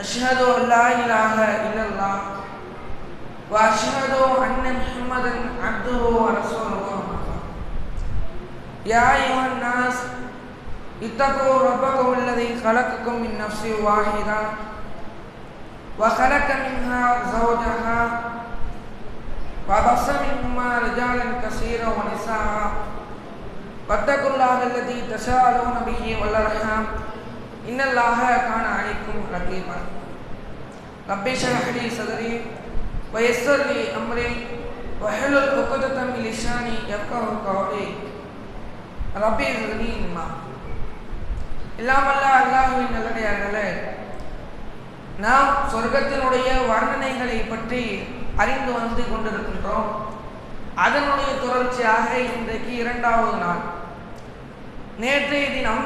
أشهد أن لا إله إلا الله وأشهد أن محمدا عبده ورسوله. يا أيها الناس اتقوا ربكم الذي خلقكم من نفس واحدة وخلق منها زوجها وبص منهما رجالا كثيرا ونساء. واتقوا الله الذي تساءلون به والأرحام. இன்னல்லாக காண அழைக்கும் ரகீமா ரப்பேஷரஹலி சதரி வயசர்லி அம்ரி வஹலுல் உக்குதத்தம் லிஷானி யஃப்கஹு கௌலி. ரப்பி இர்னி இம்மா. இல்லாமல்ல அல்லாஹுவின் நல்லடையார்களே நாம் சொர்க்கத்தினுடைய வர்ணனைகளை பற்றி அறிந்து வந்து கொண்டிருக்கின்றோம். அதனுடைய தொடர்ச்சியாக இன்றைக்கு இரண்டாவது நாள். நேற்றைய தினம்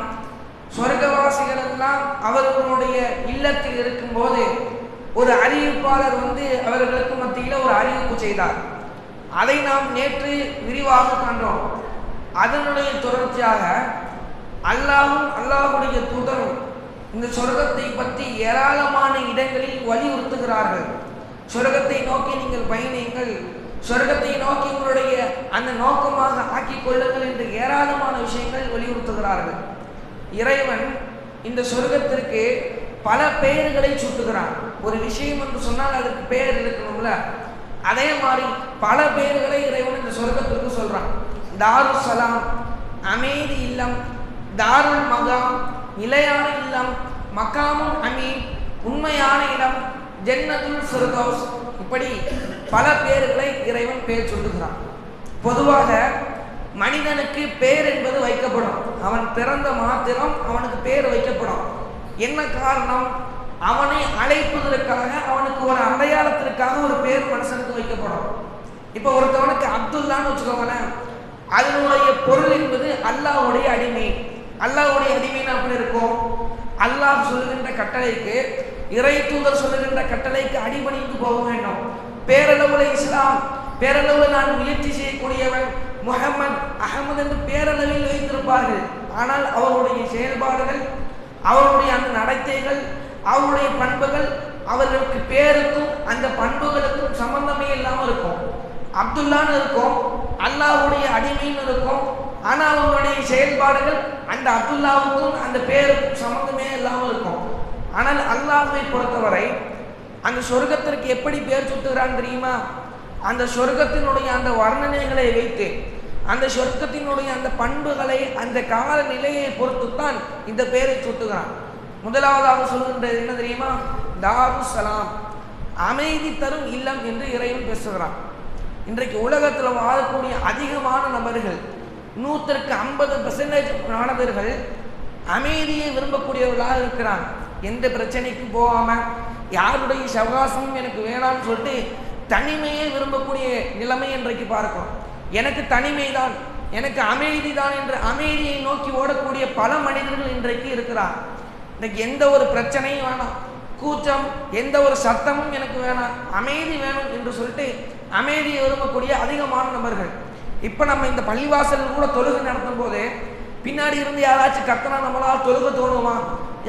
சொர்க்கவாசிகள் எல்லாம் அவர்களுடைய இல்லத்தில் இருக்கும்போது ஒரு அறிவிப்பாளர் வந்து அவர்களுக்கு மத்தியில் ஒரு அறிவிப்பு செய்தார். அதை நாம் நேற்று விரிவாக கண்டோம் அதனுடைய தொடர்ச்சியாக அல்லாவும் அல்லாஹுடைய தூதரும் இந்த சொர்க்கத்தை பற்றி ஏராளமான இடங்களில் வலியுறுத்துகிறார்கள். சொர்க்கத்தை நோக்கி நீங்கள் பயணியுங்கள். சொர்க்கத்தை நோக்கி உங்களுடைய அந்த நோக்கமாக ஆக்கிக் கொள்ளுங்கள் என்று ஏராளமான விஷயங்கள் வலியுறுத்துகிறார்கள். இறைவன் இந்த சொர்க்கத்திற்கு பல பெயர்களை சுட்டுகிறான். ஒரு விஷயம் என்று சொன்னால் அதுக்கு பெயர் இருக்கணும்ல. அதே மாதிரி பல பெயர்களை இறைவன் இந்த சொர்க்கத்திற்கு சொல்றான். தாரு சலாம் அமைதி இல்லம் தாருல் மகாம் நிலையான இல்லம் மக்காமும் அமீன் உண்மையான இடம் ஜென்னதுல் சுரதோஸ் இப்படி பல பேர்களை இறைவன் பெயர் சொல்லுகிறான் பொதுவாக மனிதனுக்கு பேர் என்பது வைக்கப்படும். அவன் பிறந்த மாத்திரம் அவனுக்கு பேர் வைக்கப்படும். என்ன காரணம்? அவனை அழைப்பதற்காக அவனுக்கு ஒரு அடையாளத்திற்காக ஒரு பேர் மனுஷனுக்கு வைக்கப்படும். இப்போ ஒருத்தவனுக்கு அப்துல்லான்னு வச்சுக்கோங்களேன் அதனுடைய பொருள் என்பது அல்லாஹுடைய அடிமை. அல்லாஹுடைய அடிமைன்னு அப்படி இருக்கும்? அல்லாஹ் சொல்லுகின்ற கட்டளைக்கு இறை தூதர் சொல்லுகின்ற கட்டளைக்கு அடிபணிந்து போக வேண்டும். பேரளவுல இஸ்லாம் பேரளவில் நான் முயற்சி செய்யக்கூடியவன் முகமது அகமது என்று பேரளவில் வைத்திருப்பார்கள். ஆனால் அவருடைய செயல்பாடுகள் அவருடைய அந்த நடத்தைகள் அவருடைய பண்புகள் அவர்களுக்கு பேருக்கும் அந்த பண்புகளுக்கும் சம்பந்தமே இல்லாமல் இருக்கும். அப்துல்லான்னு இருக்கும் அல்லாவுடைய அடிமைன்னு இருக்கும். ஆனால் அவங்களுடைய செயல்பாடுகள் அந்த அப்துல்லாவுக்கும் அந்த பேருக்கும் சம்மந்தமே இல்லாமல் இருக்கும். ஆனால் அல்லாஹை பொறுத்தவரை அந்த சொர்க்கத்திற்கு எப்படி பேர் சுட்டுகிறான் தெரியுமா? அந்த சொர்க்கத்தினுடைய அந்த வர்ணனைகளை வைத்து அந்த சொர்க்கத்தினுடைய அந்த பண்புகளை அந்த கால நிலையை பொறுத்து தான் இந்த பெயரை சுட்டுகிறான். முதலாவதாக சொல்கின்றது என்ன தெரியுமா? தாரு சலாம் அமைதி தரும் இல்லம் என்று இறைவன் பேசுகிறான். இன்றைக்கு உலகத்தில் வாழக்கூடிய அதிகமான நபர்கள் நூற்றிற்கு ஐம்பது பெர்சன்டேஜ் மாணவர்கள் அமைதியை விரும்பக்கூடியவர்களாக இருக்கிறாங்க. எந்த பிரச்சனைக்கும் போகாமல் யாருடைய சவகாசமும் எனக்கு வேணாம்னு சொல்லிட்டு தனிமையை விரும்பக்கூடிய நிலைமை இன்றைக்கு பார்க்கிறோம். எனக்கு தனிமை தான் எனக்கு அமைதி தான் என்ற அமைதியை நோக்கி ஓடக்கூடிய பல மனிதர்கள் இன்றைக்கு இருக்கிறார். இன்றைக்கு எந்த ஒரு பிரச்சனையும் வேணாம். கூச்சம் எந்த ஒரு சத்தமும் எனக்கு வேணாம். அமைதி வேணும் என்று சொல்லிட்டு அமைதியை விரும்பக்கூடிய அதிகமான நபர்கள். இப்போ நம்ம இந்த பள்ளிவாசல் கூட தொழுகை நடத்தும் போது பின்னாடி இருந்து யாராச்சும் கத்துனா நம்மளால் தொழுக தோணுமா?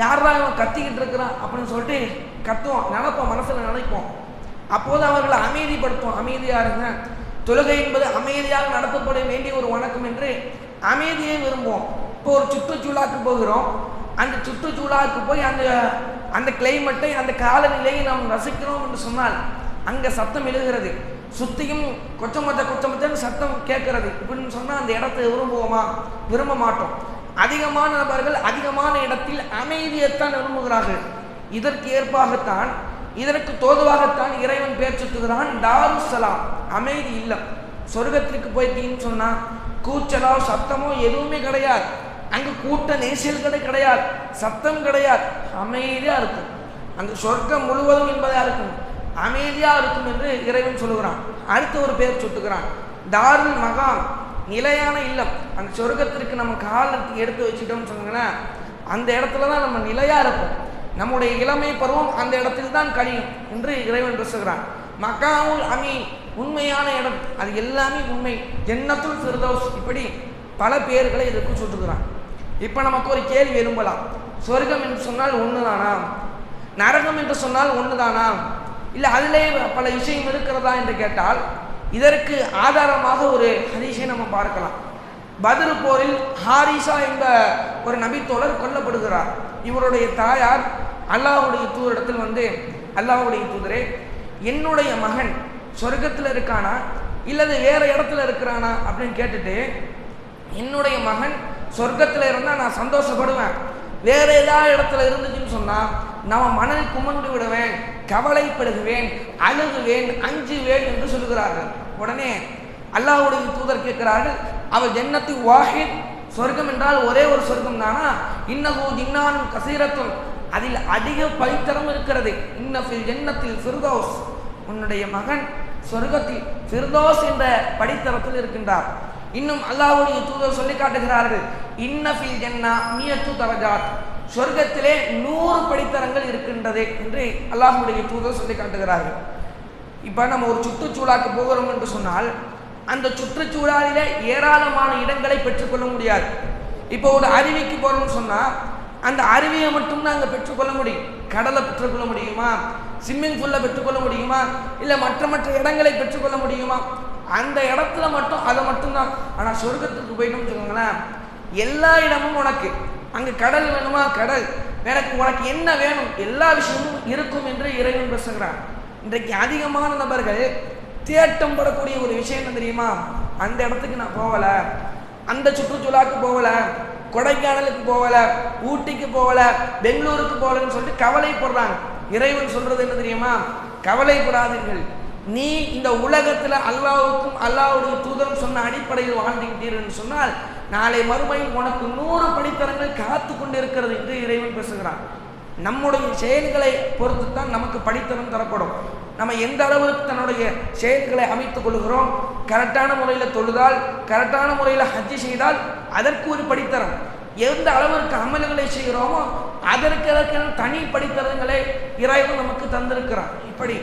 யாரா இவன் கத்திக்கிட்டு இருக்கிறான் அப்படின்னு சொல்லிட்டு கத்துவோம் நினைப்போம் மனசில் நினைப்போம். அப்போது அவர்களை அமைதிப்படுத்தும் அமைதியாக இருங்க. தொழுகை என்பது அமைதியாக நடத்தப்பட வேண்டிய ஒரு வணக்கம் என்று அமைதியை விரும்புவோம். இப்போ ஒரு சுற்றுச்சூழலுக்கு போகிறோம். அந்த சுற்றுச்சூழலுக்கு போய் அந்த அந்த கிளைமேட்டை அந்த காலநிலையை நாம் ரசிக்கிறோம் என்று சொன்னால் அங்கே சத்தம் எழுகிறது. சுத்தியும் கொச்சமத்த கொச்சமத்தன்னு சத்தம் கேட்கறது. இப்படின்னு சொன்னால் அந்த இடத்தை விரும்புவோமா? விரும்ப மாட்டோம். அதிகமான நபர்கள் அதிகமான இடத்தில் அமைதியைத்தான் விரும்புகிறார்கள். இதற்கு ஏற்பாகத்தான் இதற்கு தோதுவாகத்தான் இறைவன் பேர் சுத்துகிறான். தாரு சலாம். அமைதி இல்லம். சொர்க்கத்திற்கு போயிட்டீங்கன்னு சொன்னா கூச்சலோ சத்தமோ எதுவுமே கிடையாது. அங்கு கூட்ட நெரிசல்களே கிடையாது. சத்தம் கிடையாது. அமைதியா இருக்கும். அந்த சொர்க்கம் முழுவதும் என்பதா இருக்கும்? அமைதியா இருக்கும் என்று இறைவன் சொல்லுகிறான். அடுத்து ஒரு பேர் சுட்டுகிறான் தாருல் மகாம். நிலையான இல்லம். அந்த சொர்க்கத்திற்கு நம்ம கால் எடுத்து வச்சுட்டோம்னு சொன்னீங்கன்னா அந்த இடத்துல தான் நம்ம நிலையா இருப்போம். நம்முடைய இளமை பருவம் அந்த இடத்தில் தான் கழியும் என்று இறைவன் பேசுகிறான். மகாவுல் அமீன் உண்மையான இடம். அது எல்லாமே உண்மை. ஜன்னத்துல் ஃபிர்தௌஸ் இப்படி பல பேர்களை இதற்கு சொல்லுகிறான் இப்போ நமக்கு ஒரு கேள்வி எழும்பலாம். சொர்க்கம் என்று சொன்னால் ஒன்று தானா நரகம் என்று சொன்னால் ஒன்று தானா இல்லை அதிலே பல விஷயம் இருக்கிறதா என்று கேட்டால் இதற்கு ஆதாரமாக ஒரு ஹதீஸை நம்ம பார்க்கலாம். பதில் போரில் ஹாரிசா என்ற ஒரு நபித்தோழர் கொல்லப்படுகிறார். இவருடைய தாயார் அல்லாஹுடைய தூதரிடத்தில் வந்து அல்லாஹ்வுடைய தூதரே என்னுடைய மகன் சொர்க்கத்தில் இருக்கானா? இல்லது வேற இடத்துல இருக்கிறானா? அப்படின்னு கேட்டுட்டு என்னுடைய மகன் சொர்க்கத்தில் இருந்தால் நான் சந்தோஷப்படுவேன். வேற ஏதாவது இடத்துல இருந்துச்சுன்னு சொன்னால் நான் மணல் குமண்டு விடுவேன் கவலைப்படுகுவேன் அழுகுவேன் அஞ்சுவேன் என்று சொல்கிறார்கள் உடனே அல்லாஹ்வுடைய தூதர் கேட்கிறார்கள் அவர் ஜன்னத்து வாஹித் சொர்க்கம் என்றால் ஒரே ஒரு சொர்க்கம் தானா இன்னகு ஜின்னானும் கசீரத்தும் அதில் அதிக பைத்தரம் இருக்கிறது. இன்னஃபில் ஜன்னத்தில் ஃபிர்தோஸ் உன்னுடைய மகன் சொர்க்கத்தில் ஃபிர்தோஸ் என்ற படித்தரத்தில் இருக்கின்றார். இன்னும் அல்லாஹ்வுடைய தூதர் சொல்லி காட்டுகிறார்கள் இன்னஃபில் ஜென்னா மியத்து தரஜாத் சொர்க்கத்திலே நூறு படித்தரங்கள் இருக்கின்றது என்று அல்லாஹுடைய தூதர் சொல்லி காட்டுகிறார்கள். இப்போ நம்ம ஒரு சுற்றுச்சூழாக்கு போகிறோம் என்று சொன்னால் அந்த சுற்றுச்சூழலிலே ஏராளமான இடங்களை பெற்றுக்கொள்ள முடியாது. இப்போ ஒரு அருவிக்கு போகிறோம்னு சொன்னால் அந்த அருவியை மட்டும் அங்கே பெற்றுக்கொள்ள முடியும். கடலை பெற்றுக்கொள்ள முடியுமா? ஸ்விம்மிங் பூலில் பெற்றுக்கொள்ள முடியுமா? இல்லை மற்ற மற்ற இடங்களை பெற்றுக்கொள்ள முடியுமா? அந்த இடத்துல மட்டும் அதை மட்டும்தான். ஆனால் சொர்க்கத்துக்கு போயிட்டோம்னு வச்சுக்கோங்களேன் எல்லா இடமும் உனக்கு. அங்கே கடல் வேணுமா? கடல். எனக்கு உனக்கு என்ன வேணும்? எல்லா விஷயமும் இருக்கும் என்று இறைவன் பேசுகிறான். இன்றைக்கு அதிகமான நபர்கள் தேட்டம் படக்கூடிய ஒரு விஷயம் என்ன தெரியுமா? அந்த இடத்துக்கு நான் போகலை. அந்த சுற்றுச்சூழலாக்கு போகலை. கொடைக்கானலுக்கு போகல ஊட்டிக்கு போகல பெங்களூருக்கு போகலன்னு சொல்லிட்டு கவலைப்படுறாங்க. இறைவன் சொல்றது என்ன தெரியுமா? கவலைப்படாதீர்கள். நீ இந்த உலகத்தில் அல்லாவுக்கும் அல்லாவுடைய தூதரும் சொன்ன அடிப்படையில் வாழ்ந்துகிட்டீர்கள் சொன்னால் நாளை மறுமையில் உனக்கு நூறு படித்தரங்கள் காத்து கொண்டு இருக்கிறது என்று இறைவன் பேசுகிறான். நம்முடைய செயல்களை பொறுத்து தான் நமக்கு படித்தரம் தரப்படும். நம்ம எந்த அளவுக்கு தன்னுடைய செயல்களை அமைத்துக் கொள்கிறோம் கரெக்டான முறையில் தொழுதால் கரெக்டான முறையில் ஹஜ்ஜி செய்தால் அதற்கு ஒரு படித்தரம். எந்த அளவிற்கு அமல்களை செய்கிறோமோ அதற்கு அதற்கென தனி படித்தரங்களை இறைவன் நமக்கு தந்திருக்கிறான். இப்படி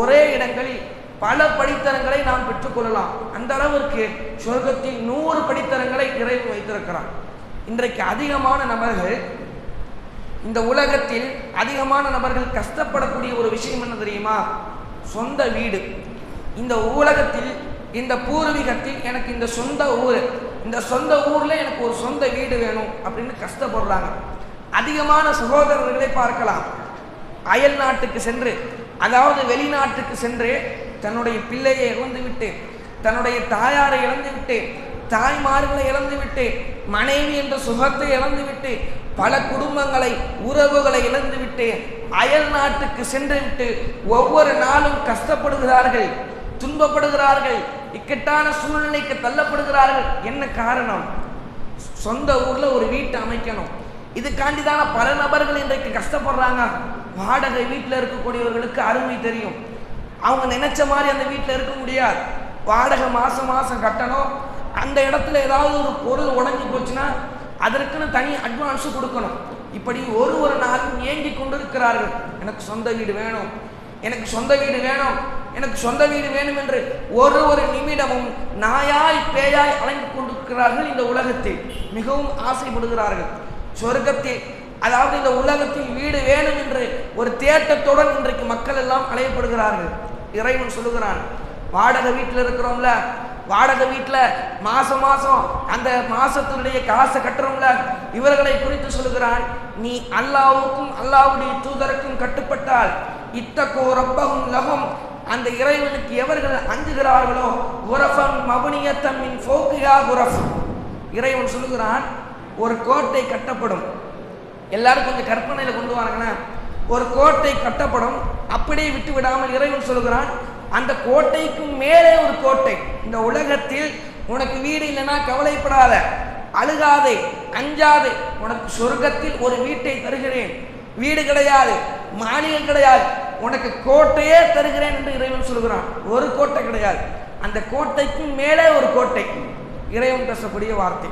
ஒரே இடங்களில் பல படித்தரங்களை நாம் பெற்றுக்கொள்ளலாம் அந்த அளவிற்கு சொர்க்கத்தில் நூறு படித்தரங்களை இறைவன் வைத்திருக்கிறான். இன்றைக்கு அதிகமான நபர்கள் இந்த உலகத்தில் அதிகமான நபர்கள் கஷ்டப்படக்கூடிய ஒரு விஷயம் என்ன தெரியுமா? சொந்த வீடு. இந்த உலகத்தில் இந்த பூர்வீகத்தில் எனக்கு இந்த சொந்த ஊர் இந்த சொந்த ஊரில் எனக்கு ஒரு சொந்த வீடு வேணும் அப்படின்னு கஷ்டப்படுறாங்க. அதிகமான சகோதரர்களை பார்க்கலாம். அயல் நாட்டுக்கு சென்று அதாவது வெளிநாட்டுக்கு சென்று தன்னுடைய பிள்ளையை இழந்து விட்டு தன்னுடைய தாயாரை இழந்து விட்டு தாய்மார்களை இழந்து விட்டு மனைவி என்ற சுகத்தை இழந்து விட்டு பல குடும்பங்களை உறவுகளை இழந்து விட்டு அயல் நாட்டுக்கு சென்று விட்டு ஒவ்வொரு நாளும் கஷ்டப்படுகிறார்கள் துன்பப்படுகிறார்கள் இக்கட்டான சூழ்நிலைக்கு தள்ளப்படுகிறார்கள். என்ன காரணம்? சொந்த ஊர்ல ஒரு வீட்டை அமைக்கணும். இதுக்காண்டி தானே பல நபர்கள் இன்றைக்கு கஷ்டப்படுறாங்க. வாடகை வீட்டில் இருக்கக்கூடியவர்களுக்கு அருமை தெரியும். அவங்க நினைச்ச மாதிரி அந்த வீட்டில் இருக்க முடியாது. வாடகை மாசம் மாசம் கட்டணும். அந்த இடத்துல ஏதாவது ஒரு பொருள் உடஞ்சி போச்சுன்னா அதற்குன்னு தனி அட்வான்ஸ் கொடுக்கணும். இப்படி ஒரு ஒரு நாளும் ஏங்கி கொண்டிருக்கிறார்கள். எனக்கு சொந்த வீடு வேணும். எனக்கு சொந்த வீடு வேணும். எனக்கு சொந்த வீடு வேணும் என்று ஒரு ஒரு நிமிடமும் நாயாய் பேயாய் அலைந்து கொண்டிருக்கிறார்கள் இந்த உலகத்தில். மிகவும் ஆசைப்படுகிறார்கள். சொர்க்கத்தில் அதாவது இந்த உலகத்தில் வீடு வேணும் என்று ஒரு தேட்டத்துடன் இன்றைக்கு மக்கள் எல்லாம் அலையப்படுகிறார்கள். இறைவன் சொல்லுகிறான் வாடகை வீட்டில் இருக்கிறோம்ல வாடகை வீட்டில் மாசம் மாசம் அந்த மாசத்தினுடைய காசை கட்டுறோம்ல இவர்களை குறித்து சொல்லுகிறான் நீ அல்லாவுக்கும் அல்லாவுடைய தூதருக்கும் கட்டுப்பட்டால் இத்தக்கோ ரப்பகும் லகும் அந்த இறைவனுக்கு எவர்கள் அஞ்சுகிறார்களோ உரஃபன் மபுனியத்தம்மின் ஃபோக்கியா உரஃப். இறைவன் சொல்லுகிறான் ஒரு கோட்டை கட்டப்படும். எல்லாரும் கொஞ்சம் கற்பனையில் கொண்டு வாருங்களேன். ஒரு கோட்டை கட்டப்படும் அப்படியே விட்டு விடாமல் இறைவன் சொல்லுகிறான் அந்த கோட்டைக்கு மேலே ஒரு கோட்டை. இந்த உலகத்தில் உனக்கு வீடு இல்லைன்னா கவலைப்படாத. அழுகாதே அஞ்சாதே உனக்கு சொர்க்கத்தில் ஒரு வீட்டை தருகிறேன். வீடு கிடையாது மாளிகை கிடையாது. உனக்கு கோட்டையே தருகிறேன் என்று இறைவன் சொல்கிறான். ஒரு கோட்டை கிடையாது. அந்த கோட்டைக்கும் மேலே ஒரு கோட்டை. இறைவன் பேசக்கூடிய வார்த்தை.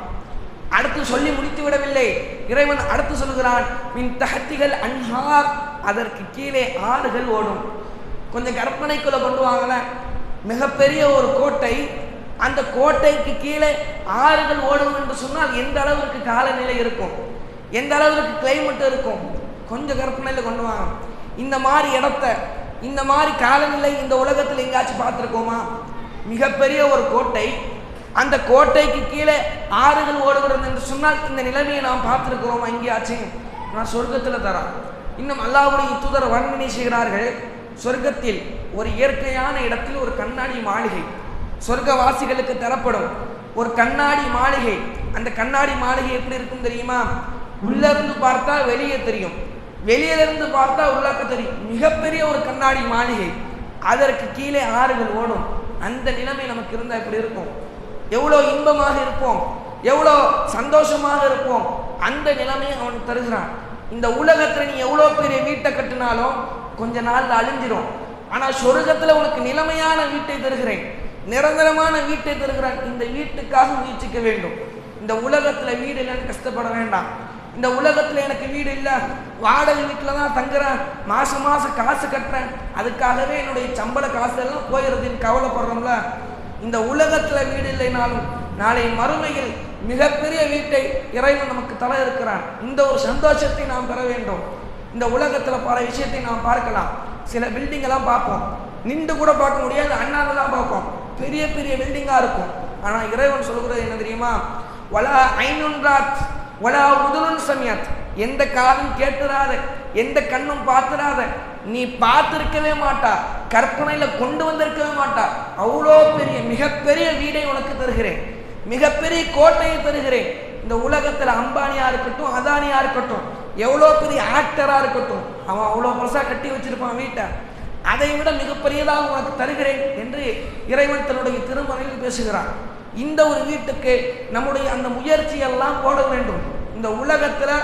அடுத்து சொல்லி முடித்து விடவில்லை. இறைவன் அடுத்து சொல்கிறான் மின் தகத்திகள் அன்ஹார். அதற்கு கீழே ஆறுகள் ஓடும். கொஞ்சம் கற்பனைக்குள்ள கொண்டு வாங்களேன். மிகப்பெரிய ஒரு கோட்டை. அந்த கோட்டைக்கு கீழே ஆறுகள் ஓடும் என்று சொன்னால் எந்த அளவிற்கு காலநிலை இருக்கும்? எந்த அளவிற்கு கிளைமேட் இருக்கும்? கொஞ்சம் கற்பனையில் கொண்டு வாங்க. இந்த மாதிரி இடத்த இந்த மாதிரி காலநிலை இந்த உலகத்தில் எங்கேயாச்சும் பார்த்துருக்கோமா? மிகப்பெரிய ஒரு கோட்டை. அந்த கோட்டைக்கு கீழே ஆறுகள் ஓடுகிறது என்று சொன்னால் இந்த நிலைமையை நாம் பார்த்துருக்கிறோமா எங்கேயாச்சும்? நான் சொர்க்கத்தில் தரேன். இன்னும் அல்லாவுடைய தூதர் வர்ணனை செய்கிறார்கள். சொர்க்கத்தில் ஒரு இயற்கையான இடத்தில் ஒரு கண்ணாடி மாளிகை. சொர்க்கவாசிகளுக்கு தரப்படும் ஒரு கண்ணாடி மாளிகை. அந்த கண்ணாடி மாளிகை எப்படி இருக்கும் தெரியுமா? உள்ளிருந்து பார்த்தா வெளியே தெரியும். வெளியிலிருந்து பார்த்தா உள்ளாக்க தெரியும். மிகப்பெரிய ஒரு கண்ணாடி மாளிகை. அதற்கு கீழே ஆறுகள் ஓடும். அந்த நிலைமை நமக்கு இருந்தால் இப்படி இருக்கும்? எவ்வளோ இன்பமாக இருப்போம். எவ்வளோ சந்தோஷமாக இருப்போம். அந்த நிலைமையை அவனுக்கு தருகிறான். இந்த உலகத்தில் நீ எவ்வளோ பெரிய வீட்டை கட்டினாலும் கொஞ்ச நாள்ல அழிஞ்சிரும். ஆனால் சொர்க்கத்தில் உனக்கு நிலைமையான வீட்டை தருகிறேன். நிரந்தரமான வீட்டை தருகிறான். இந்த வீட்டுக்காக முயற்சிக்க வேண்டும். இந்த உலகத்தில் வீடு இல்லைன்னு கஷ்டப்பட வேண்டாம். இந்த உலகத்தில் எனக்கு வீடு இல்லை. வாடகை வீட்டில் தான் தங்குறேன். மாதம் மாதம் காசு கட்டுறேன். அதுக்காகவே என்னுடைய சம்பள காசு எல்லாம் போயிடுதுன்னு கவலைப்படுறோம்ல. இந்த உலகத்தில் வீடு இல்லைனாலும் நாளை மறுமையில் மிகப்பெரிய வீட்டை இறைவன் நமக்கு தர இருக்கிறான். இந்த ஒரு சந்தோஷத்தை நாம் பெற வேண்டும். இந்த உலகத்தில் பல விஷயத்தை நாம் பார்க்கலாம். சில பில்டிங்கெல்லாம் பார்ப்போம். நின்று கூட பார்க்க முடியாது அண்ணாந்து தான் பார்ப்போம். பெரிய பெரிய பில்டிங்காக இருக்கும். ஆனால் இறைவன் சொல்கிறது என்ன தெரியுமா? வலா ஐநுன்றாத் வலா உதுலுன் சமயத். எந்த காதும் கேட்டுறாத எந்த கண்ணும் பார்த்துறாத நீ பார்த்துருக்கவே மாட்டா கற்பனையில் கொண்டு வந்திருக்கவே மாட்டா. அவ்வளோ பெரிய மிகப்பெரிய வீடை உனக்கு தருகிறேன். மிகப்பெரிய கோட்டையை தருகிறேன். இந்த உலகத்தில் அம்பானியா இருக்கட்டும் அதானியா இருக்கட்டும் எவ்வளோ பெரிய ஆக்டராக இருக்கட்டும் அவன் அவ்வளோ பெருசாக கட்டி வச்சிருப்பான் வீட்டை. அதை விட மிகப்பெரியதாக உனக்கு தருகிறேன் என்று இறைவன் தன்னுடைய திருமறையில் பேசுகிறான். இந்த ஒரு வீட்டுக்கு நம்முடைய அந்த முயற்சியெல்லாம் போட வேண்டும். இந்த உலகத்தில்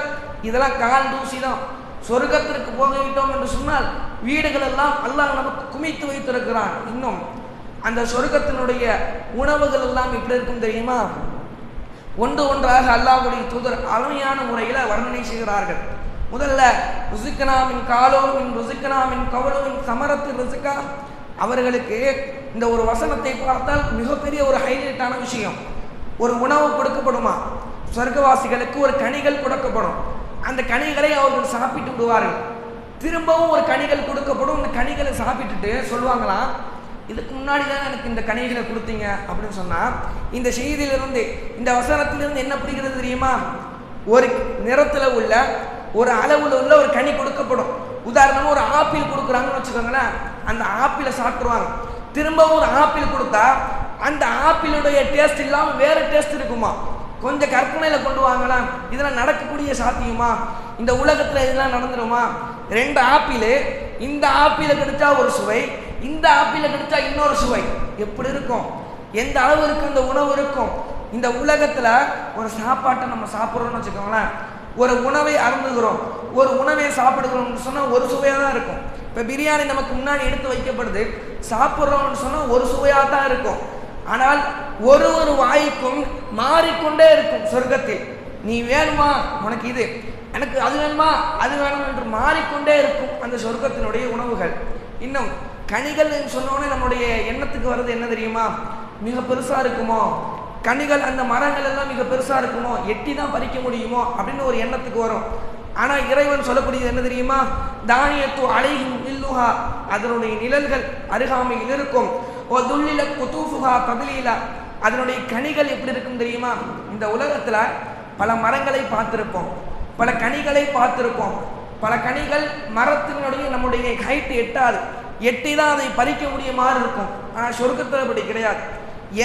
இதெல்லாம் கால் தூசி தான் சொர்க்கத்திற்கு போகிவிட்டோம் என்று சொன்னால் வீடுகள் எல்லாம் அல்லாஹ் நமக்கு குமித்து வைத்திருக்கிறான். இன்னும் அந்த சொர்க்கத்தினுடைய உணவுகள் எல்லாம் எப்படி இருக்கும் தெரியுமா? ஒன்று ஒன்றாக அல்லாஹுடைய தூதர் அருமையான முறையில் வர்ணனை செய்கிறார்கள். முதல்ல ருசிக்கனாமின் காலோவின் ருசிக்கனாமின் கவலோவின் சமரத்து ருசிக்கா? அவர்களுக்கு இந்த ஒரு வசனத்தை பார்த்தால் மிகப்பெரிய ஒரு ஹைலைட்டான விஷயம். ஒரு உணவு கொடுக்கப்படுமா? சொர்க்கவாசிகளுக்கு ஒரு கனிகள் கொடுக்கப்படும். அந்த கனிகளை அவர்கள் சாப்பிட்டு விடுவார்கள். திரும்பவும் ஒரு கனிகள் கொடுக்கப்படும். இந்த கனிகளை சாப்பிட்டுட்டு சொல்லுவாங்களாம் இதுக்கு முன்னாடி தான் எனக்கு இந்த கனிகளை கொடுத்தீங்க அப்படின்னு சொன்னால் இந்த செய்தியிலிருந்து இந்த வசனத்திலிருந்து என்ன புரிகிறது தெரியுமா? ஒரு நிறத்தில் உள்ள ஒரு அளவில் உள்ள ஒரு கனி கொடுக்கப்படும். உதாரணமாக ஒரு ஆப்பிள் கொடுக்குறாங்கன்னு வச்சுக்கோங்களேன். அந்த ஆப்பிளை சாப்பிட்ருவாங்க திரும்பவும் ஒரு ஆப்பிள் கொடுத்தா அந்த ஆப்பிளுடைய டேஸ்ட் இல்லாமல் வேறு டேஸ்ட் இருக்குமா? கொஞ்சம் கற்பனையில் கொண்டு வாங்கலாம் இதெல்லாம் நடக்கக்கூடிய சாத்தியமா? இந்த உலகத்தில் இதெல்லாம் நடந்துருமா? ரெண்டு ஆப்பிள் இந்த ஆப்பிள கிடைச்சா ஒரு சுவை இந்த ஆப்பிள கிடைச்சா இன்னொரு சுவை. எப்படி இருக்கும்? எந்த அளவு இந்த உணவு இருக்கும். இந்த உலகத்தில் ஒரு சாப்பாட்டை நம்ம சாப்பிட்றோம்னு வச்சுக்கோங்களேன். ஒரு உணவை அருந்துகிறோம். ஒரு உணவை சாப்பிடுகிறோம்னு சொன்னால் ஒரு சுவையாக தான் இருக்கும். இப்போ பிரியாணி நமக்கு முன்னாடி எடுத்து வைக்கப்படுது. சாப்பிட்றோம்னு சொன்னால் ஒரு சுவையாக தான் இருக்கும். ஆனால் ஒரு ஒரு வாய்க்கும் மாறிக்கொண்டே இருக்கும் சொர்க்கத்தில். நீ வேணுமா? உனக்கு இது. எனக்கு அது வேணுமா? அது வேணும்? என்று மாறிக்கொண்டே இருக்கும் அந்த சொர்க்கத்தினுடைய உணவுகள். இன்னும் கனிகள் சொன்னோடனே நம்முடைய எண்ணத்துக்கு வர்றது என்ன தெரியுமா? மிக பெருசா இருக்குமோ? கனிகள் அந்த மரங்கள் எல்லாம் மிக பெருசா இருக்குமோ? எட்டி தான் பறிக்க முடியுமோ? அப்படின்னு ஒரு எண்ணத்துக்கு வரும். ஆனா இறைவன் சொல்லக்கூடியது என்ன தெரியுமா? தானியத்து அலையும் இல்லுஹா அதனுடைய நிழல்கள் அருகாமையில் இருக்கும். ஓ துல்லில குதூஃபுஹா பதிலீலா அதனுடைய கனிகள் எப்படி இருக்கும் தெரியுமா? இந்த உலகத்துல பல மரங்களை பார்த்திருப்போம். பல கனிகளை பார்த்திருப்போம். பல கனிகள் மரத்தினுடைய நம்முடைய ஹைட் எட்டாது. எட்டி தான் அதை பறிக்க முடிய மாதிரி இருக்கும். ஆனால் சொர்க்கத்தில் அப்படி கிடையாது.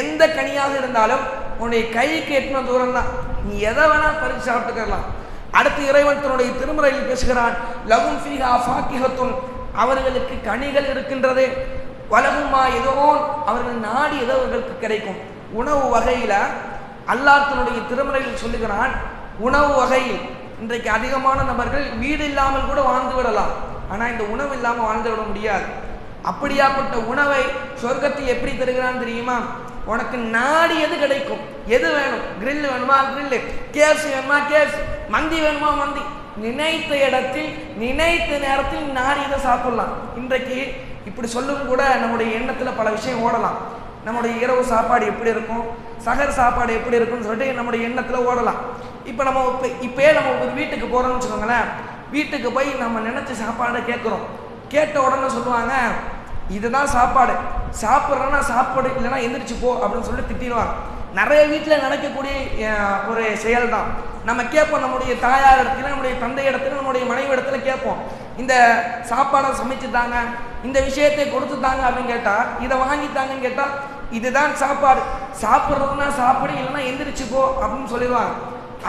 எந்த கனியாக இருந்தாலும் உன்னுடைய கைக்கு எட்டின தூரம் தான் நீ எதை வேணால் பறித்து சாப்பிட்டுக்கலாம். அடுத்து இறைவன் தன்னுடைய திருமுறையில் பேசுகிறான் லகும் ஃபீஹா ஃபாக்கிஹத்துன். அவர்களுக்கு கனிகள் இருக்கின்றது. வலகுமா ஏதோ அவர்கள் நாடி எதோ அவர்களுக்கு கிடைக்கும். உணவு வகையில் அல்லாஹ் தன்னுடைய திருமுறையில் சொல்லுகிறான் உணவு வகையில் இன்றைக்கு அதிகமான நபர்கள் வீடு இல்லாமல் கூட வாழ்ந்து விடலாம். ஆனால் இந்த உணவு இல்லாமல் வாழ்ந்து விட முடியாது. அப்படியாப்பட்ட உணவை சொர்க்கத்தில் எப்படி தருகிறான்னு தெரியுமா? உனக்கு நாடியது கிடைக்கும்? எது வேணும்? கிரில் வேணுமா? grill கேஸ் வேணுமா? கேஸ் மந்தி வேணுமா? மந்தி. நினைத்த இடத்தில் நினைத்த நேரத்தில் நாடியதை சாப்பிடலாம். இன்றைக்கு இப்படி சொல்லும் கூட நம்முடைய எண்ணத்தில் பல விஷயம் ஓடலாம். நம்முடைய இரவு சாப்பாடு எப்படி இருக்கும்? சகர் சாப்பாடு எப்படி இருக்கும்னு சொல்லிட்டு நம்முடைய எண்ணத்தில் ஓடலாம். இப்போ நம்ம இப்போ இப்போயே நம்ம ஒரு வீட்டுக்கு போகிறோம்னு வச்சுக்கோங்களேன். வீட்டுக்கு போய் நம்ம நினச்ச சாப்பாடை கேட்குறோம். கேட்ட உடனே சொல்லுவாங்க இதுதான் சாப்பாடு. சாப்பிட்றேன்னா சாப்பாடு இல்லைன்னா எந்திரிச்சு போ அப்படின்னு சொல்லிட்டு திட்டிடுவாங்க. நிறைய வீட்டில் நடக்கக்கூடிய ஒரு செயல் தான் நம்ம கேட்போம் நம்முடைய தாயார் இடத்துல நம்முடைய தந்தை இடத்துல நம்முடைய மனைவி இடத்துல கேட்போம். இந்த சாப்பாடை சமைச்சு தாங்க இந்த விஷயத்தை கொடுத்து தாங்க அப்படின்னு கேட்டால் இதை வாங்கித்தாங்கன்னு கேட்டால் இதுதான் சாப்பாடு. சாப்பிட்றதுனா சாப்பிடு இல்லைன்னா எந்திரிச்சுக்கோ அப்படின்னு சொல்லிடுவாங்க.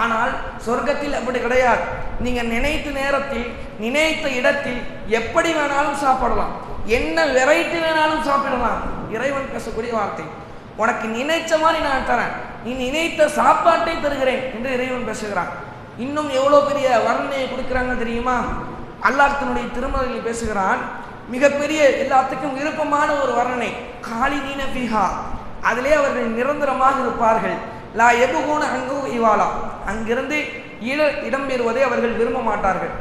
ஆனால் சொர்க்கத்தில் அப்படி கிடையாது. நீங்கள் நினைத்த நேரத்தில் நினைத்த இடத்தில் எப்படி வேணாலும் சாப்பிடலாம். என்ன வெரைட்டி வேணாலும் சாப்பிடலாம். இறைவன் பேசக்கூடிய வார்த்தை. உனக்கு நினைச்ச மாதிரி நான் தரேன். நீ நினைத்த சாப்பாட்டை தருகிறேன் என்று இறைவன் பேசுகிறான். இன்னும் எவ்வளோ பெரிய வர்ணனையை கொடுக்குறாங்க தெரியுமா? அல்லாஹ் தன்னுடைய திருமலையில் பேசுகிறான் மிகப்பெரிய எல்லாத்துக்கும் விருப்பமான ஒரு வர்ணனை காலிதீன பிஹா அதிலே அவர்கள் நிரந்தரமாக இருப்பார்கள். லா எபுகூன அங்கு இவாலா அங்கிருந்து இட இடம்பெறுவதை அவர்கள் விரும்ப மாட்டார்கள்.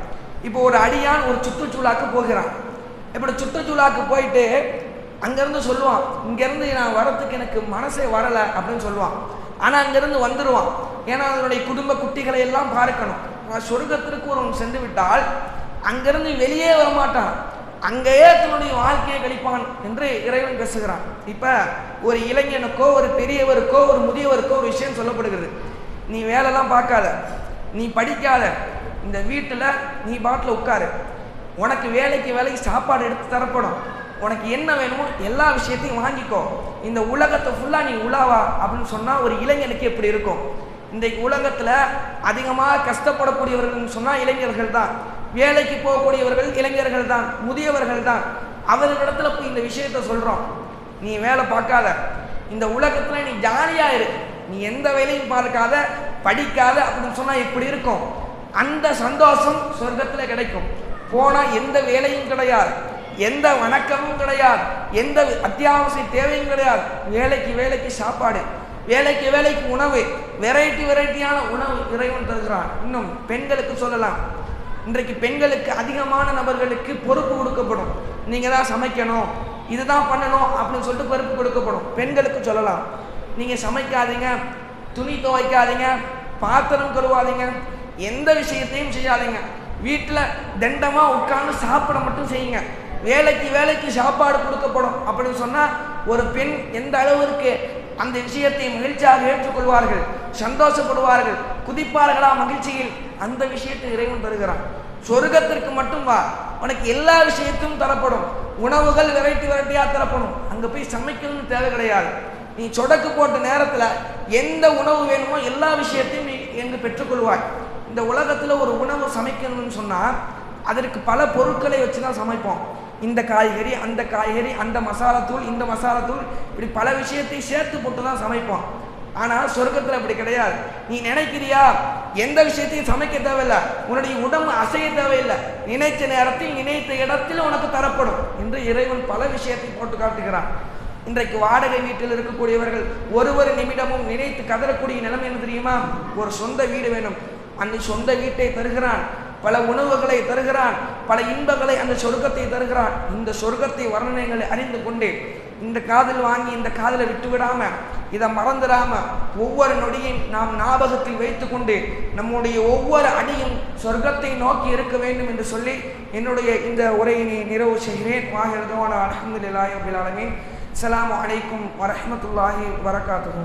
இப்போ ஒரு அடியான் ஒரு சுற்றுச்சூழாக்கு போகிறான். இப்படி சுற்றுச்சூழாக்கு போயிட்டு அங்கேருந்து சொல்லுவான் இங்கேருந்து நான் வரத்துக்கு எனக்கு மனசே வரலை அப்படின்னு சொல்லுவான். ஆனால் அங்கேருந்து வந்துடுவான் ஏன்னா அதனுடைய குடும்ப குட்டிகளை எல்லாம் பார்க்கணும். சொர்க்கத்திற்கு ஒருவன் சென்று விட்டால் அங்கிருந்து வெளியே வரமாட்டான். அங்கேயே தன்னுடைய வாழ்க்கையை கழிப்பான் என்று இறைவன் பேசுகிறான். இப்போ ஒரு இளைஞனுக்கோ ஒரு பெரியவருக்கோ ஒரு முதியவருக்கோ ஒரு விஷயம் சொல்லப்படுகிறது. நீ வேலைலாம் பார்க்காத. நீ படிக்காத. இந்த வீட்டில் நீ பாட்டில் உட்காரு. உனக்கு வேலைக்கு வேலைக்கு சாப்பாடு எடுத்து தரப்படும். உனக்கு என்ன வேணுமோ எல்லா விஷயத்தையும் வாங்கிக்கோ. இந்த உலகத்தை ஃபுல்லாக நீ உலாவா அப்படின்னு சொன்னால் ஒரு இளைஞனுக்கு எப்படி இருக்கும்? இன்றைக்கு உலகத்தில் அதிகமாக கஷ்டப்படக்கூடியவர்கள்னு சொன்னால் இளைஞர்கள் தான் வேலைக்கு போகக்கூடியவர்கள் இளைஞர்கள் தான் முதியவர்கள் தான் அவர்களிடத்துல போய் இந்த விஷயத்த சொல்கிறோம் நீ வேலை பார்க்காத. இந்த உலகத்தில் நீ ஜாலியாக இரு. நீ எந்த வேலையும் பார்க்காத படிக்காத அப்படின்னு சொன்னால் இப்படி இருக்கும். அந்த சந்தோஷம் சொர்க்கத்தில் கிடைக்கும். போனால் எந்த வேலையும் கிடையாது. எந்த வணக்கமும் கிடையாது. எந்த அத்தியாவசிய தேவையும் கிடையாது. வேலைக்கு வேலைக்கு சாப்பாடு வேலைக்கு வேலைக்கு உணவு. வெரைட்டி வெரைட்டியான உணவு இறைவன் தருகிறான். இன்னும் பெண்களுக்கு சொல்லலாம். இன்றைக்கு பெண்களுக்கு அதிகமான நபர்களுக்கு பொறுப்பு கொடுக்கப்படும். நீங்கள் தான் சமைக்கணும். இதுதான் பண்ணணும் அப்படின்னு சொல்லிட்டு பொறுப்பு கொடுக்கப்படும். பெண்களுக்கு சொல்லலாம். நீங்கள் சமைக்காதீங்க. துணி துவைக்காதீங்க. பாத்திரம் கழுவாதீங்க. எந்த விஷயத்தையும் செய்யாதீங்க. வீட்டில் தண்டமாக உட்காந்து சாப்பிட மட்டும் செய்யுங்க. வேலைக்கு வேலைக்கு சாப்பாடு கொடுக்கப்படும் அப்படின்னு சொன்னால் ஒரு பெண் எந்த அளவிற்கு அந்த விஷயத்தை மகிழ்ச்சியாக ஏற்றுக்கொள்வார்கள் சந்தோஷப்படுவார்கள் குதிப்பார்களா மகிழ்ச்சியில்? அந்த விஷயத்தை இறைவன் தருகிறான். சொர்க்கத்திற்கு மட்டும் வா. உனக்கு எல்லா விஷயத்தையும் தரப்படும். உணவுகள் வெரைட்டி வெரைட்டியாக தரப்படும். அங்கே போய் சமைக்கணும்னு தேவை கிடையாது. நீ சொடக்கு போட்ட நேரத்தில் எந்த உணவு வேணுமோ எல்லா விஷயத்தையும் நீ எங்கு பெற்றுக்கொள்வாய். இந்த உலகத்தில் ஒரு உணவு சமைக்கணும்னு சொன்னால் அதற்கு பல பொருட்களை வச்சு தான் சமைப்போம். இந்த காய்கறி அந்த காய்கறி அந்த மசாலாத்தூள் இந்த மசாலாத்தூள் இப்படி பல விஷயத்தை சேர்த்து போட்டு தான் சமைப்போம். ஆனால் சொர்க்கத்தில் அப்படி கிடையாது. நீ நினைக்கிறியா? எந்த விஷயத்தையும் சமைக்க தேவையில்லை. உன்னுடைய உடம்பு அசைய தேவையில்லை. நினைத்த நேரத்தில் நினைத்த இடத்தில் உனக்கு தரப்படும் என்று இறைவன் பல விஷயத்தை போட்டு காட்டுகிறான். இன்றைக்கு வாடகை வீட்டில் இருக்கக்கூடியவர்கள் ஒரு ஒரு நிமிடமும் நினைத்து கதறக்கூடிய நிலைமை என்ன தெரியுமா? ஒரு சொந்த வீடு வேணும். அன்னை சொந்த வீட்டை தருகிறான். பல உணவுகளை தருகிறான் பல இன்பங்களை அந்த சொர்க்கத்தை தருகிறான். இந்த சொர்க்கத்தை வர்ணனைகளை அறிந்து கொண்டு இந்த காதில் வாங்கி இந்த காதில் விட்டு விடாம இதை மறந்துடாம ஒவ்வொரு நொடியும் நாம் ஞாபகத்தில் வைத்துக்கொண்டு நம்முடைய ஒவ்வொரு அடியும் சொர்க்கத்தை நோக்கி இருக்க வேண்டும் என்று சொல்லி என்னுடைய இந்த உரையினை நிறைவு செய்கிறேன். வாகிருதவான அலமதுல்லாஹி அபில் அலமீன் அஸ்ஸலாமு அலைக்கும் வரஹ்மத்துல்லாஹி வரகாத்துஹு